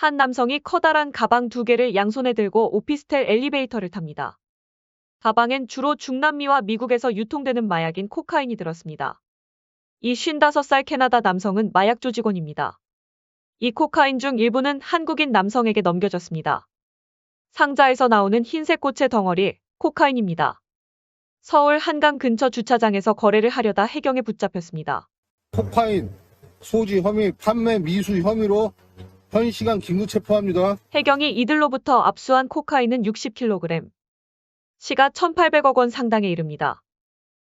한 남성이 커다란 가방 두 개를 양손에 들고 오피스텔 엘리베이터를 탑니다. 가방엔 주로 중남미와 미국에서 유통되는 마약인 코카인이 들었습니다. 이 55살 캐나다 남성은 마약 조직원입니다. 이 코카인 중 일부는 한국인 남성에게 넘겨졌습니다. 상자에서 나오는 흰색 꽃의 덩어리, 코카인입니다. 서울 한강 근처 주차장에서 거래를 하려다 해경에 붙잡혔습니다. 코카인 소지 혐의 판매 미수 혐의로 현 시간 긴급 체포합니다. 해경이 이들로부터 압수한 코카인은 60kg, 시가 1,800억 원 상당에 이릅니다.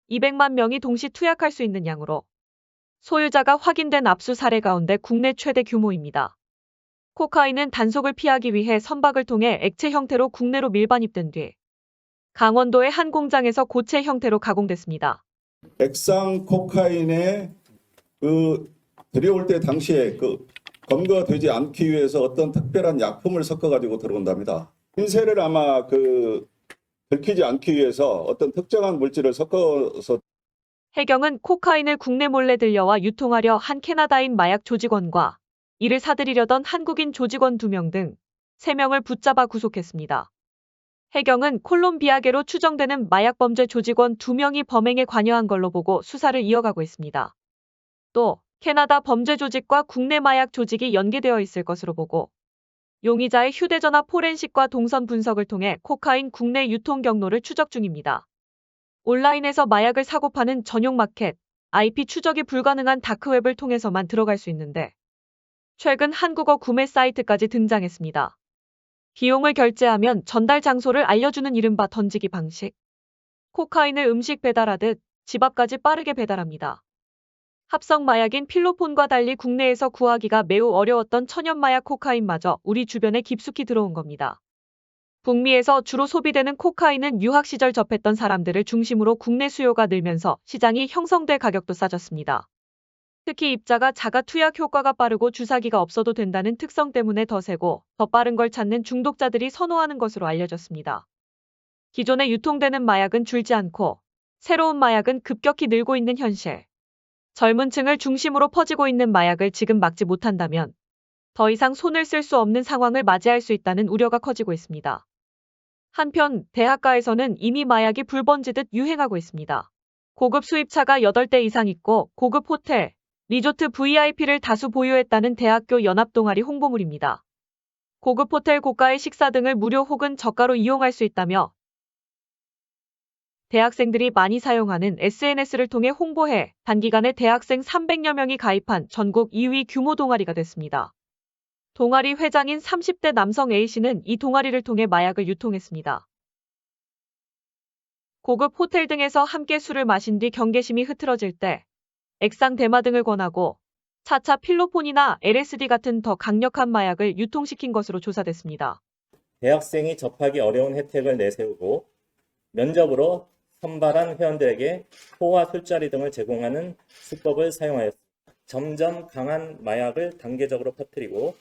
200만 명이 동시 투약할 수 있는 양으로 소유자가 확인된 압수 사례 가운데 국내 최대 규모입니다. 코카인은 단속을 피하기 위해 선박을 통해 액체 형태로 국내로 밀반입된 뒤 강원도의 한 공장에서 고체 형태로 가공됐습니다. 액상 코카인에 그 들여올 때 당시에 그 검거되지 않기 위해서 어떤 특별한 약품을 섞어 가지고 들어온답니다. 흰세를 아마 그 들키지 않기 위해서 어떤 특정한 물질을 섞어서 해경은 코카인을 국내 몰래 들여와 유통하려 한 캐나다인 마약 조직원과 이를 사들이려던 한국인 조직원 2명 등 3명을 붙잡아 구속했습니다. 해경은 콜롬비아계로 추정되는 마약 범죄 조직원 2명이 범행에 관여한 걸로 보고 수사를 이어가고 있습니다. 또 캐나다 범죄 조직과 국내 마약 조직이 연계되어 있을 것으로 보고 용의자의 휴대전화 포렌식과 동선 분석을 통해 코카인 국내 유통 경로를 추적 중입니다. 온라인에서 마약을 사고 파는 전용 마켓, IP 추적이 불가능한 다크웹을 통해서만 들어갈 수 있는데 최근 한국어 구매 사이트까지 등장했습니다. 비용을 결제하면 전달 장소를 알려주는 이른바 던지기 방식. 코카인을 음식 배달하듯 집 앞까지 빠르게 배달합니다. 합성 마약인 필로폰과 달리 국내에서 구하기가 매우 어려웠던 천연 마약 코카인마저 우리 주변에 깊숙이 들어온 겁니다. 북미에서 주로 소비되는 코카인은 유학 시절 접했던 사람들을 중심으로 국내 수요가 늘면서 시장이 형성돼 가격도 싸졌습니다. 특히 입자가 자가 투약 효과가 빠르고 주사기가 없어도 된다는 특성 때문에 더 세고 더 빠른 걸 찾는 중독자들이 선호하는 것으로 알려졌습니다. 기존에 유통되는 마약은 줄지 않고 새로운 마약은 급격히 늘고 있는 현실. 젊은 층을 중심으로 퍼지고 있는 마약을 지금 막지 못한다면 더 이상 손을 쓸 수 없는 상황을 맞이할 수 있다는 우려가 커지고 있습니다. 한편 대학가에서는 이미 마약이 불번지듯 유행하고 있습니다. 고급 수입차가 8대 이상 있고 고급 호텔, 리조트 VIP를 다수 보유했다는 대학교 연합동아리 홍보물입니다. 고급 호텔 고가의 식사 등을 무료 혹은 저가로 이용할 수 있다며 대학생들이 많이 사용하는 SNS를 통해 홍보해 단기간에 대학생 300여 명이 가입한 전국 2위 규모 동아리가 됐습니다. 동아리 회장인 30대 남성 A씨는 이 동아리를 통해 마약을 유통했습니다. 고급 호텔 등에서 함께 술을 마신 뒤 경계심이 흐트러질 때 액상 대마 등을 권하고 차차 필로폰이나 LSD 같은 더 강력한 마약을 유통시킨 것으로 조사됐습니다. 대학생이 접하기 어려운 혜택을 내세우고 면접으로 선발한 회원들에게 포와 술자리 등을 제공하는 수법을 사용하였습니다. 점점 강한 마약을 단계적으로 퍼뜨리고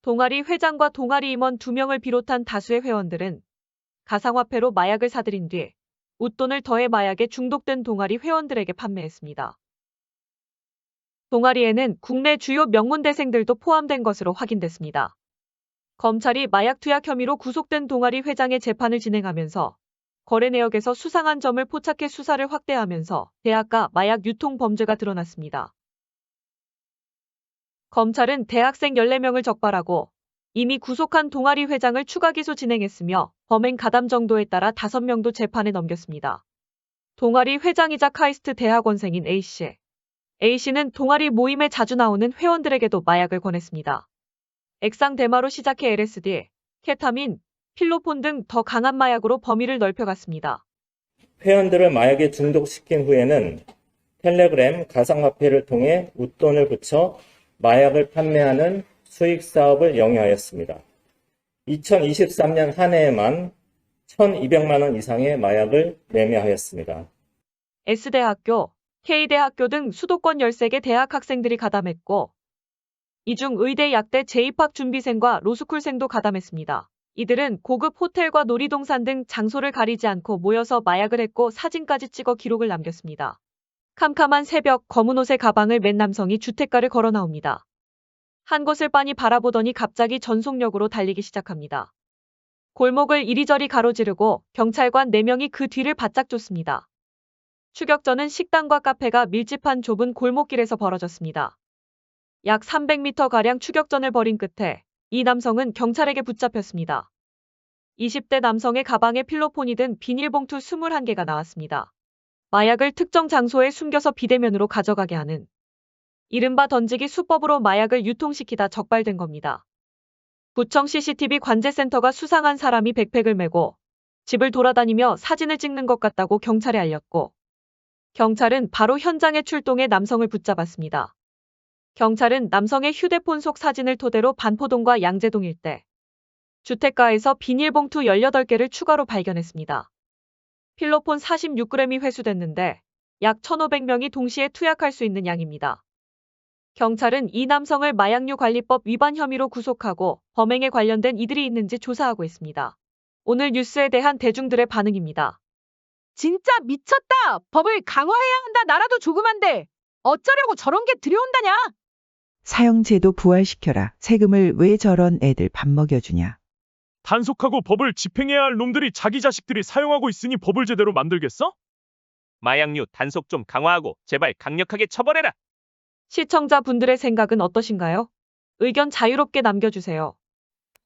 동아리 회장과 동아리 임원 2명을 비롯한 다수의 회원들은 가상화폐로 마약을 사들인 뒤 웃돈을 더해 마약에 중독된 동아리 회원들에게 판매했습니다. 동아리에는 국내 주요 명문대생들도 포함된 것으로 확인됐습니다. 검찰이 마약 투약 혐의로 구속된 동아리 회장의 재판을 진행하면서 거래 내역에서 수상한 점을 포착해 수사를 확대하면서 대학가 마약 유통 범죄가 드러났습니다. 검찰은 대학생 14명을 적발하고 이미 구속한 동아리 회장을 추가 기소 진행했으며 범행 가담 정도에 따라 5명도 재판에 넘겼습니다. 동아리 회장이자 카이스트 대학원생인 A씨. A씨는 동아리 모임에 자주 나오는 회원들에게도 마약을 권했습니다. 액상 대마로 시작해 LSD, 케타민, 필로폰 등 더 강한 마약으로 범위를 넓혀갔습니다. 회원들을 마약에 중독시킨 후에는 텔레그램 가상화폐를 통해 웃돈을 붙여 마약을 판매하는 수익 사업을 영위하였습니다. 2023년 한 해에만 1,200만 원 이상의 마약을 매매하였습니다. S대학교, K대학교 등 수도권 13개 대학 학생들이 가담했고 이 중 의대 약대 재입학 준비생과 로스쿨생도 가담했습니다. 이들은 고급 호텔과 놀이동산 등 장소를 가리지 않고 모여서 마약을 했고 사진까지 찍어 기록을 남겼습니다. 캄캄한 새벽 검은 옷의 가방을 맨 남성이 주택가를 걸어 나옵니다. 한 곳을 빤히 바라보더니 갑자기 전속력으로 달리기 시작합니다. 골목을 이리저리 가로지르고 경찰관 4명이 그 뒤를 바짝 쫓습니다. 추격전은 식당과 카페가 밀집한 좁은 골목길에서 벌어졌습니다. 약 300m가량 추격전을 벌인 끝에 이 남성은 경찰에게 붙잡혔습니다. 20대 남성의 가방에 필로폰이 든 비닐봉투 21개가 나왔습니다. 마약을 특정 장소에 숨겨서 비대면으로 가져가게 하는 이른바 던지기 수법으로 마약을 유통시키다 적발된 겁니다. 구청 CCTV 관제센터가 수상한 사람이 백팩을 메고 집을 돌아다니며 사진을 찍는 것 같다고 경찰에 알렸고 경찰은 바로 현장에 출동해 남성을 붙잡았습니다. 경찰은 남성의 휴대폰 속 사진을 토대로 반포동과 양재동 일대 주택가에서 비닐봉투 18개를 추가로 발견했습니다. 필로폰 46g이 회수됐는데 약 1,500명이 동시에 투약할 수 있는 양입니다. 경찰은 이 남성을 마약류 관리법 위반 혐의로 구속하고 범행에 관련된 이들이 있는지 조사하고 있습니다. 오늘 뉴스에 대한 대중들의 반응입니다. 진짜 미쳤다. 법을 강화해야 한다. 나라도 조그만데. 어쩌려고 저런 게 들여온다냐? 사형제도 부활시켜라. 세금을 왜 저런 애들 밥 먹여주냐. 단속하고 법을 집행해야 할 놈들이 자기 자식들이 사용하고 있으니 법을 제대로 만들겠어? 마약류 단속 좀 강화하고 제발 강력하게 처벌해라. 시청자분들의 생각은 어떠신가요? 의견 자유롭게 남겨주세요.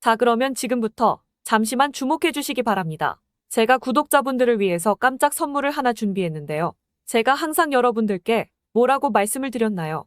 자, 그러면 지금부터 잠시만 주목해 주시기 바랍니다. 제가 구독자분들을 위해서 깜짝 선물을 하나 준비했는데요. 제가 항상 여러분들께 뭐라고 말씀을 드렸나요?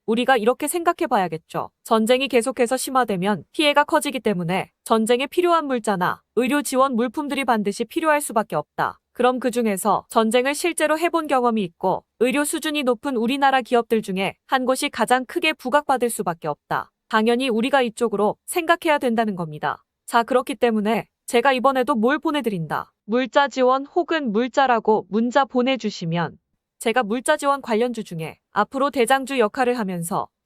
우리가 이렇게 생각해 봐야겠죠. 전쟁이 계속해서 심화되면 피해가 커지기 때문에 전쟁에 필요한 물자나 의료 지원 물품들이 반드시 필요할 수밖에 없다. 그럼 그 중에서 전쟁을 실제로 해본 경험이 있고 의료 수준이 높은 우리나라 기업들 중에 한 곳이 가장 크게 부각받을 수밖에 없다. 당연히 우리가 이쪽으로 생각해야 된다는 겁니다. 자, 그렇기 때문에 제가 이번에도 뭘 보내드린다. 물자 지원 혹은 물자라고 문자 보내주시면 제가 물자 지원 관련주 중에 앞으로 대장주 역할을 하면서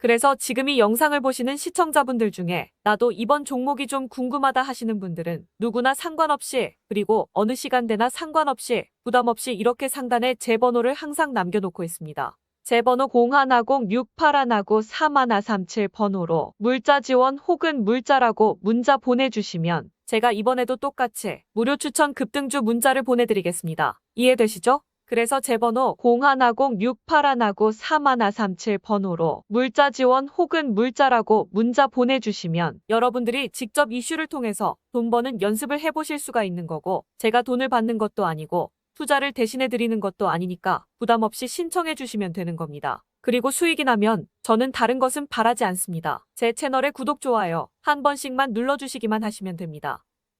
그래서 지금 이 영상을 보시는 시청자분들 중에 나도 이번 종목이 좀 궁금하다 하시는 분들은 누구나 상관없이 그리고 어느 시간대나 상관없이 부담 없이 이렇게 상단에 제 번호를 항상 남겨놓고 있습니다. 제 번호 0150-6819-3137 번호로 물자 지원 혹은 물자라고 문자 보내주시면 제가 이번에도 똑같이 무료 추천 급등주 문자를 보내드리겠습니다. 이해되시죠? 그래서 제 번호 0150-6819-3137 번호로 물자 지원 혹은 물자라고 문자 보내주시면 여러분들이 직접 이슈를 통해서 돈 버는 연습을 해보실 수가 있는 거고 제가 돈을 받는 것도 아니고 투자를 대신해 드리는 것도 아니니까 부담 없이 신청해 주시면 되는 겁니다. 그리고 수익이 나면 저는 다른 것은 바라지 않습니다. 제 채널에 구독, 좋아요 한 번씩만 눌러주시기만 하시면 됩니다.